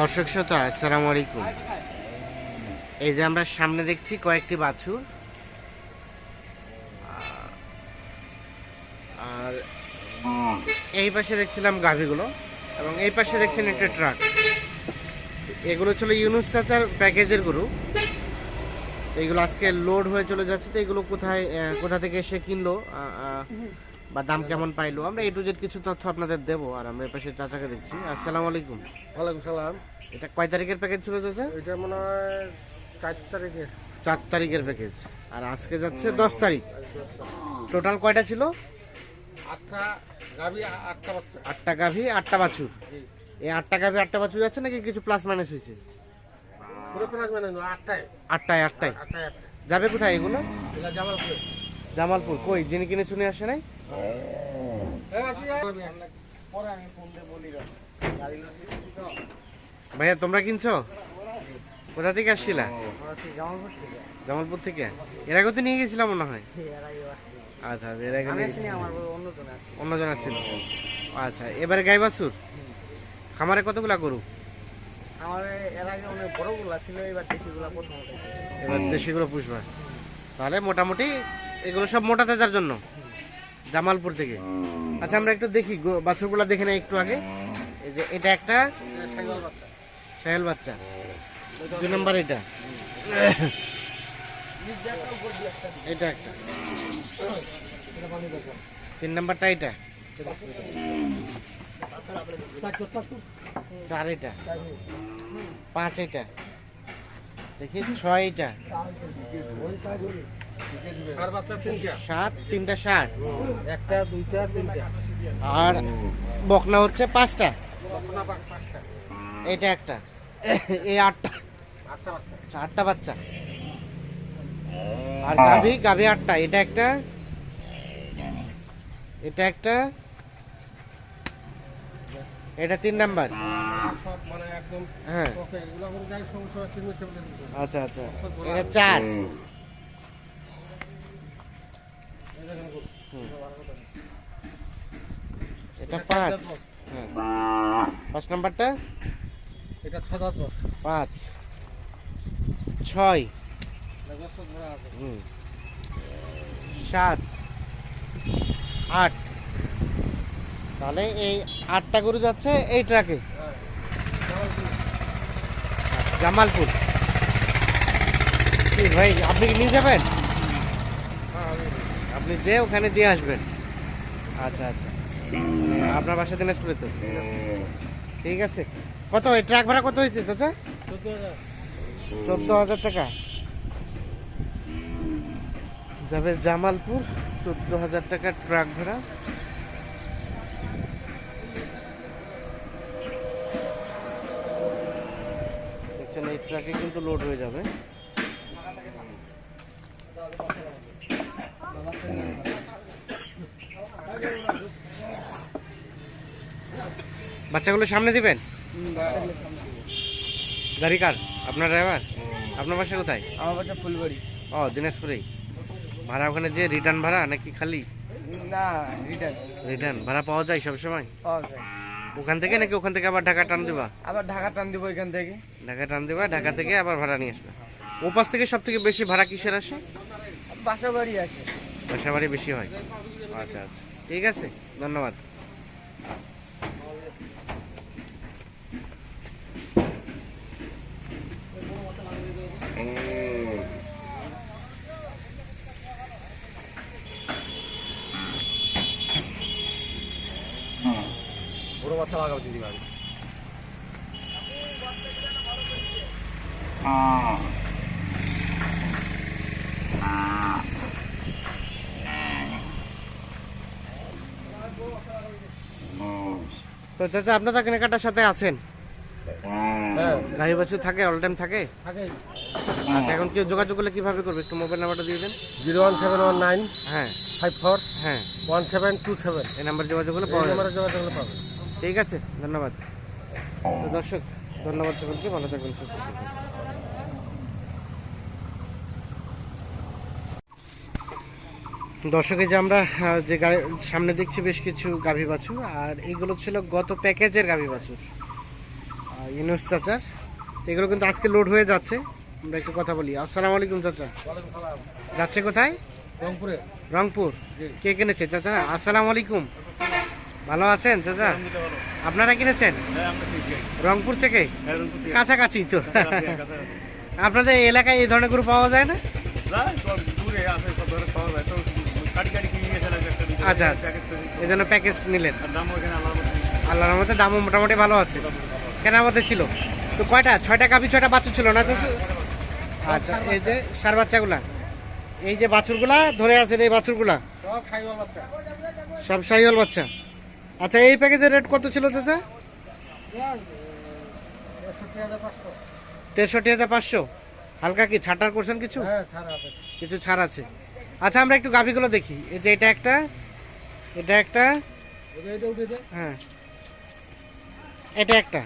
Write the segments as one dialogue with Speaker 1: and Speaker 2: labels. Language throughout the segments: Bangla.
Speaker 1: দর্শক শ্রোতা, আসসালামু আলাইকুম। এই যে আমরা সামনে দেখছি কয়েকটি বাছুর। আর এই পাশে দেখছিলাম গাভীগুলো এবং এই পাশে দেখছেন একটা ট্রাক। এগুলো ছিল ইউনুস চাচার প্যাকেজের গরু। এগুলো আজকে লোড হয়ে চলে যাচ্ছে। তো এগুলো কোথায় কোথা থেকে এসে কিনলো? বা দাম কেমন পাইলো? আমরা এ টু জেড কিছু তথ্য আপনাদের দেবো আর আমরা পাশে চাচাকে দেখছি। আসসালামু আলাইকুম।
Speaker 2: ওয়ালাইকুম সালাম।
Speaker 1: এটা কয় তারিখের প্যাকেজ ছিল চাচা?
Speaker 2: এটা মনে হয় চার তারিখে
Speaker 1: চার তারিখের প্যাকেজ আর আজকে যাচ্ছে দশ তারিখ। টোটাল কয়টা ছিল?
Speaker 2: আটটা গাবি আটটা বাচ্চা
Speaker 1: আটটা গাভী আটটা বাছুর। এই আটটা গাভী আটটা বাছুর যাচ্ছে নাকি কিছু প্লাস মাইনাস হয়েছে?
Speaker 2: পুরো প্রাণ না, আটটায়।
Speaker 1: আটটায় যাবে কোথায় এগুলো?
Speaker 2: এটা জামালপুরে।
Speaker 1: জামালপুর। কই? যিনি কিনে শুনে আসে নাই? ভাইয়া তোমরা কিনছো? কোথা থেকে আসছিলা?
Speaker 2: জামালপুর থেকে?
Speaker 1: এর আগে তো নিয়ে গেছিলাম মনে হয়?
Speaker 2: এর
Speaker 1: আচ্ছা এর আগে
Speaker 2: অন্যজন
Speaker 1: অন্যজন আসছিল। আচ্ছা এবারে গাই বাছুর খামারে কতগুলা গরু?
Speaker 2: আমার এর আগে অনেক বড়গুলা ছিল এবার দেশিগুলা প্রথম উঠেছে।
Speaker 1: এবার দেশিগুলো পুষবা। তাহলে মোটামুটি এগুলো সব মোটা তাজার জন্য। জামালপুর থেকে। আচ্ছা আমরা একটু দেখি বাছুরগুলো দেখে নেই একটু আগে। এটা একটা সাহেল বাচ্চা। দুই নম্বর এটা। এটা একটা। তিন নাম্বারটা এটা। চার এটা। পাঁচ এটা। দেখি, ছয় এটা। সাত তিনটা ষাট
Speaker 2: একটা দুইটা তিনটা।
Speaker 1: আর বকনা হচ্ছে পাঁচটা। এটা একটা। এই আটটা।
Speaker 2: আটটা বাচ্চা।
Speaker 1: আটটা বাচ্চা। আর গাভি গাভি আটটা। এটা একটা। এটা একটা। এটা তিন নাম্বার।
Speaker 2: মানে একদম
Speaker 1: হ্যাঁ। আচ্ছা আচ্ছা। এটা চার। এটা পাঁচ। হ্যাঁ। পাঁচ নাম্বারটা?
Speaker 2: এটা ছ দাঁত
Speaker 1: পাঁচ। ছয়। সাত। আট। তাহলে এই আটটা গরু যাচ্ছে এই ট্রাকে। জামালপুর। ভাই আপনি কি নিয়ে যাবেন? আপনি যে ওখানে দিয়ে আসবেন। আচ্ছা আচ্ছা। মানে আপনার বাসা দিনাজপুরে তো? ঠিক আছে। কত ট্রাক ভাড়া কত হয়েছে চাচা?
Speaker 2: চোদ্দ হাজার।
Speaker 1: টাকা। যাবে জামালপুর, চোদ্দ হাজার টাকা ট্রাক ভাড়া। এই ট্রাকে কিন্তু লোড হয়ে যাবে। বাচ্চাগুলো সামনে দিবেন? গাড়ি কার? আপনার ড্রাইভার আপনার বাসা কোথায়?
Speaker 2: আমার বাসা ফুলবাড়ি।
Speaker 1: ও দিনাজপুরেই। ভাড়া ওখানে যে রিটার্ন ভাড়া নাকি খালি?
Speaker 2: না রিটার্ন
Speaker 1: রিটার্ন ভাড়া পাওয়া যায় সবসময়?
Speaker 2: পাওয়া যায়।
Speaker 1: ওখান থেকে নাকি ওখান থেকে আবার ঢাকা টান দিবা?
Speaker 2: আবার ঢাকা টান দিব এখান থেকে।
Speaker 1: ঢাকা টান দিবা ঢাকা থেকে আবার ভাড়া নিয়ে আসবে। ও পাশ থেকে সব থেকে বেশি ভাড়া কিসের আসে?
Speaker 2: বাসা বাড়ি আসে।
Speaker 1: বাসা বাড়ি বেশি হয়। আচ্ছা আচ্ছা। ঠিক আছে ধন্যবাদ।
Speaker 2: বড় বাচ্চা লাগাও
Speaker 1: তো চাচা আপনারা কেনাকাটার সাথে আছেন?
Speaker 2: হ্যাঁ।
Speaker 1: গাড়ি বাছুর থাকে অল টাইম থাকে?
Speaker 2: থাকে
Speaker 1: আচ্ছা এখন কেউ যোগাযোগ করলে কীভাবে করবে? একটু মোবাইল নাম্বারটা দিয়ে দেন।
Speaker 2: Zero one seven one nine
Speaker 1: হ্যাঁ।
Speaker 2: ফাইভ ফোর
Speaker 1: হ্যাঁ।
Speaker 2: One seven two seven.
Speaker 1: এই নাম্বার যোগাযোগ করলে পাওয়া
Speaker 2: নাম্বারে যোগাযোগ করলে পাবেন
Speaker 1: ঠিক আছে ধন্যবাদ। তো দর্শক ধন্যবাদ সকলকে ভালো থাকবেন সুস্থ থাকবেন। দর্শকে যে আমরা যে সামনে দেখছি বেশ কিছু গাভী বাছুর আর এইগুলো ছিল গত প্যাকেজের গাভী বাছুর আর ইউনুস চাচা। এগুলো কিন্তু আজকে লোড হয়ে যাচ্ছে। আমরা একটু কথা বলি। আসসালামু আলাইকুম চাচা। যাচ্ছে কোথায়?
Speaker 2: রংপুরে।
Speaker 1: রংপুর। কে কিনেছে চাচা? আসসালামু আলাইকুম। ভালো আছেন চাচা? আপনারা কিনেছেন? রংপুর থেকে? কাছাকাছি তো। আপনাদের এলাকায় এই ধরনের গরু পাওয়া যায় না? আচ্ছা, আচ্ছা। এই জন্য প্যাকেজ নিলেন? আল্লাহর মধ্যে দামও মোটামুটি ভালো আছে। কেনার মধ্যে ছিল? তো কয়টা? ছয়টা কাপি ছয়টা বাছুর ছিল না তো? আচ্ছা এই যে সার বাচ্চাগুলা এই যে বাছুরগুলা ধরে আছেন এই বাছুরগুলা?
Speaker 2: সব খাইওয়াল বাচ্চা।
Speaker 1: আচ্ছা এই প্যাকেজের রেট কত ছিল চাচা? তেষট্টি হাজার পাঁচশো। হালকা কি ছাটার করছেন কিছু?
Speaker 2: হ্যাঁ ছাড়
Speaker 1: কিছু ছাড় আছে। আচ্ছা আমরা একটু গাভিগুলো দেখি। এই যে এটা একটা এটা একটা হ্যাঁ। এটা একটা।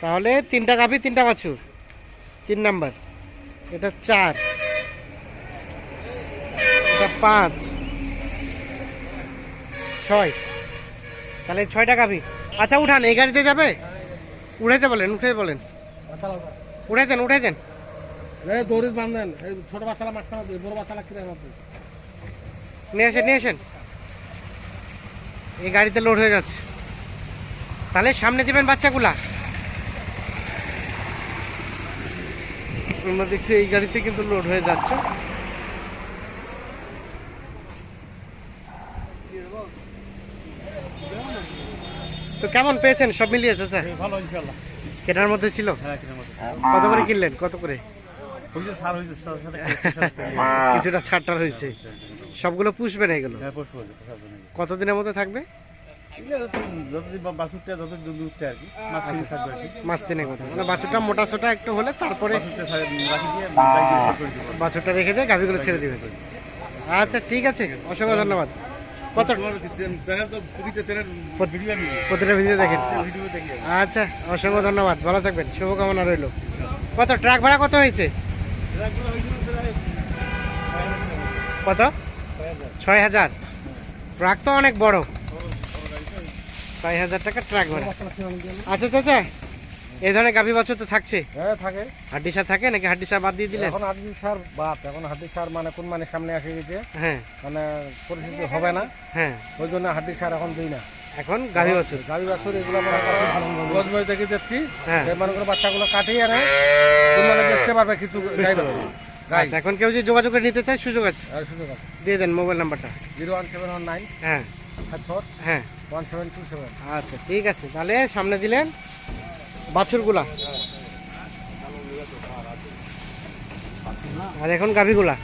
Speaker 1: তাহলে তিনটা গাভি তিনটা বাছুর। তিন নাম্বার। এটা চার। এটা পাঁচ। ছয়। তাহলে ছয়টা গাভি। আচ্ছা উঠান এই গাড়িতে যাবে? উঠাইতে বলেন উঠাইতে বলেন।
Speaker 2: বাচ্চা লাগবে
Speaker 1: উঠাইতেন উঠাইতেন
Speaker 2: এই দৌড়ি বান্ধেন এই ছোট দিয়ে বড় কিনে
Speaker 1: নিয়ে আসেন নিয়ে আসেন। এই গাড়িতে লোড হয়ে যাচ্ছে। তাহলে সামনে দিবেন বাচ্চাগুলা। আমরা দেখছি এই গাড়িতে কিন্তু লোড হয়ে যাচ্ছে। তো কেমন পেয়েছেন? সব মিলিয়েছে স্যার
Speaker 2: ভালো ইনশাল্লাহ
Speaker 1: কেনার মধ্যে ছিল?
Speaker 2: হ্যাঁ
Speaker 1: কত করে কিনলেন? কত করে? কিছুটা ছাড়টার হয়েছে সবগুলো পুষবেন এগুলো?
Speaker 2: হ্যাঁ
Speaker 1: কতদিনের মধ্যে থাকবে?
Speaker 2: কি মাছ থাকবে
Speaker 1: মাস তিনেক মতো মানে বাছুরটা মোটা সোটা একটু হলে তারপরে
Speaker 2: বাছুরটা রাখি দিয়ে দিব।
Speaker 1: গাভিগুলো ছেড়ে দিবেন আচ্ছা ঠিক আছে। অসংখ্য ধন্যবাদ। কত
Speaker 2: তোমার চ্যানেল তো প্রতিটা ভিডিও
Speaker 1: প্রতিটা ভিডিও দেখেন।
Speaker 2: ভিডিও দেখি
Speaker 1: আচ্ছা অসংখ্য ধন্যবাদ। ভালো থাকবেন। শুভকামনা রইল। কত ট্রাক ভাড়া কত হয়েছে? কত? ছয় হাজার। ট্রাক তো অনেক বড়। ছয় হাজার টাকা ট্রাক ভাড়া। আচ্ছা চাচা এই ধরনের গাভী বছর তো থাকছে।
Speaker 2: হ্যাঁ থাকে।
Speaker 1: হাড্ডিসা থাকে নাকি হাড্ডি সার বাদ দিয়ে দিলে
Speaker 2: এখন হাড্ডি সার বাদ। এখন হাড্ডি সার মানে কোন মানে সামনে আসে গেছে?
Speaker 1: হ্যাঁ।
Speaker 2: মানে পরিস্থিতি হবে না।
Speaker 1: হ্যাঁ।
Speaker 2: ওই জন্য হাড্ডি সার এখন দিই না।
Speaker 1: এখন গাভী বছর।
Speaker 2: গাড়ি বাছুর এগুলো করো রোজ বই দেখে যাচ্ছি
Speaker 1: হ্যাঁ।
Speaker 2: মনে করো বাচ্চাগুলো কাটিয়ে আনে তিন মানে বেচতে পারবে কিছু
Speaker 1: আচ্ছা এখন কেউ যদি যোগাযোগ করে নিতে চায় সুযোগ আছে।
Speaker 2: আর সুযোগ আছে।
Speaker 1: দিয়ে দেন মোবাইল নাম্বারটা।
Speaker 2: Zero one seven one nine
Speaker 1: হ্যাঁ।
Speaker 2: ফাইভ ফোর
Speaker 1: হ্যাঁ।
Speaker 2: One seven two seven.
Speaker 1: আচ্ছা ঠিক আছে। তাহলে সামনে দিলেন বাছুরগুলা। আর এখন গাভীগুলা।